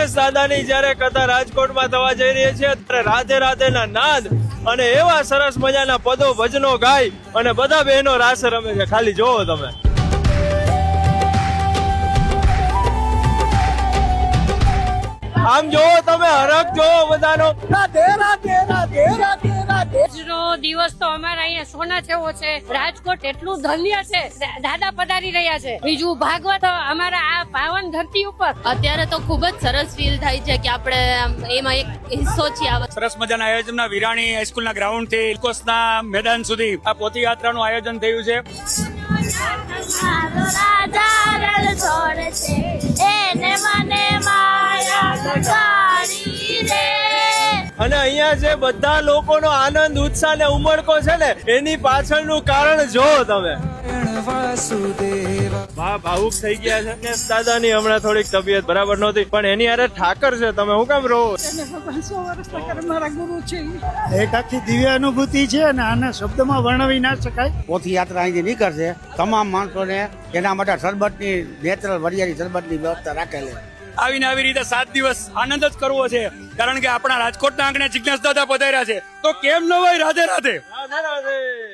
ગણેશ દાદાની જ્યારે કથા રાજકોટમાં થવા જઈ રહી છે, ત્યારે રાધે રાધેના નાદ અને એવા સરસ મજાના પદો ભજનો ગાય અને બધા બહેનો રાસ રમે છે. ખાલી જોવો તમે. આમ જોવો તમે, હરખ જોવો બધાનો. આજનો દિવસ તો અમારા અહીંયા સોના જેવો છે. રાજકોટ એટલું ધન્ય છે. દાદા પધારી રહ્યા છે. બીજું ભાગવત અમારા આ પાવન ધરતી ઉપર. અત્યારે તો ખૂબ જ સરસ ફીલ થાય છે કે આપણે એમાં એક હિસ્સો છીએ સરસ મજાના આયોજનના વિરાણી હાઈસ્કૂલના ગ્રાઉન્ડથી ઇલકોસના મેદાન સુધી આ પોથીયાત્રાનું આયોજન થયું છે. અને અહીંયા જે બધા લોકોનો આનંદ ઉત્સાહ ને ઉમળકો છે ને એની પાછળનું કારણ જો તમે. બા ભાવુક થઈ ગયા છે ને દાદાની હમણાં થોડીક તબિયત બરાબર નહોતી પણ એની અરે ઠાકર છે તમે હું કેમ રહો? એક આખી દિવ્ય અનુભૂતિ છે અને આને શબ્દમાં વર્ણવી ના શકાય. પોથી યાત્રા અહીંથી નીકળશે. તમામ માણસોને એના માટે શરબતની નેચરલ વરિયાળી શરબતની વ્યવસ્થા રાખેલી. આવીને આવી રીતે સાત દિવસ આનંદ જ કરવો છે. કારણ કે આપણા રાજકોટના આંગણે જિજ્ઞાસ દાદા પધાર્યા છે. તો કેમ ન હોય રાધે રાધે? રાધે રાધે.